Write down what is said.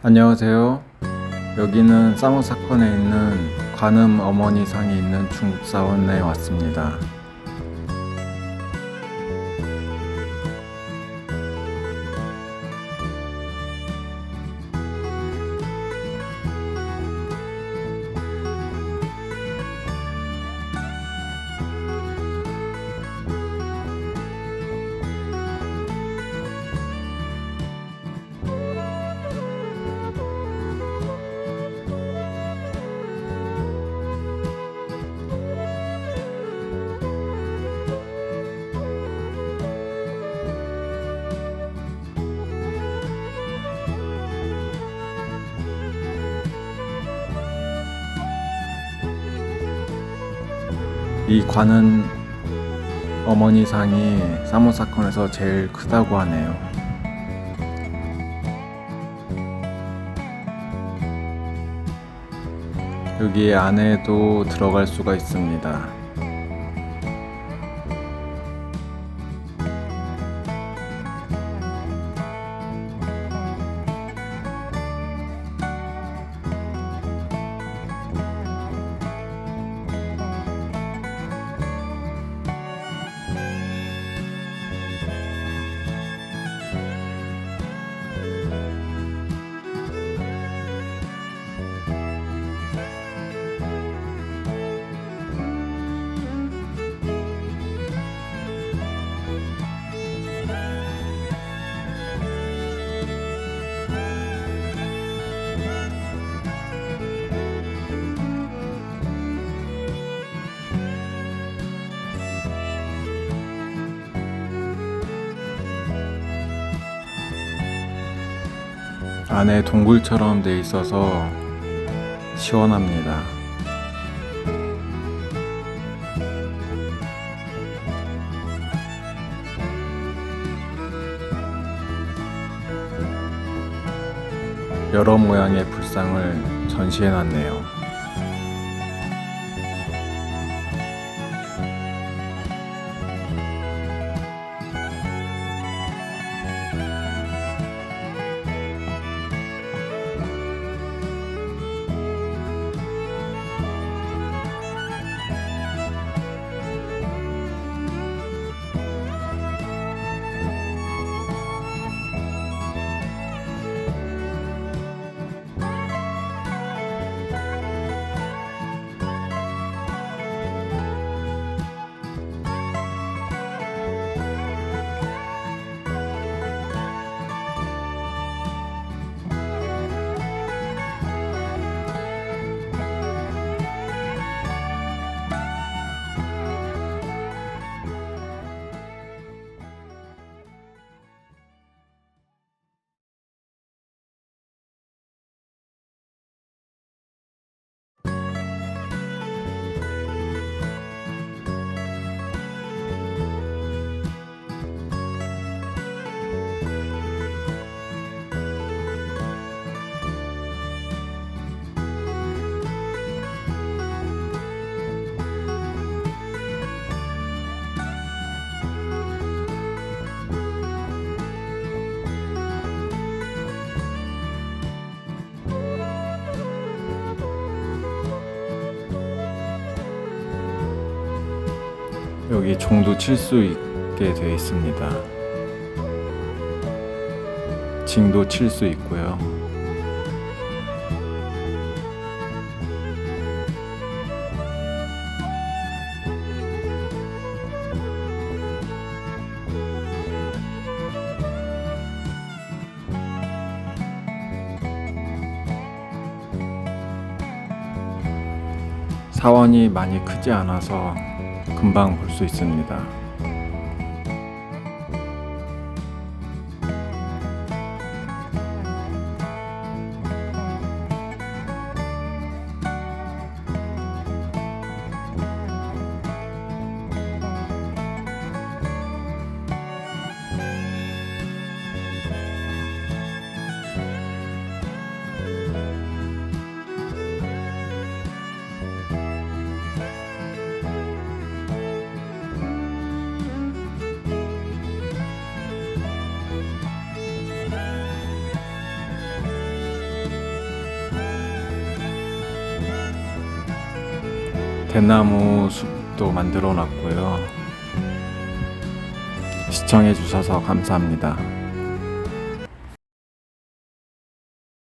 안녕하세요. 여기는 사모 사건에 있는 관음 어머니 상이 있는 중국사원에 왔습니다. 이 관은 어머니 상이 사모 사건에서 제일 크다고 하네요. 여기 안에도 들어갈 수가 있습니다. 안에 동굴처럼 돼 있어서 시원합니다. 여러 모양의 불상을 전시해 놨네요. 여기 종도 칠 수 있게 되어 있습니다. 징도 칠 수 있고요. 사원이 많이 크지 않아서 금방 볼 수 있습니다. 대나무 숲도 만들어 놨고요. 시청해 주셔서 감사합니다.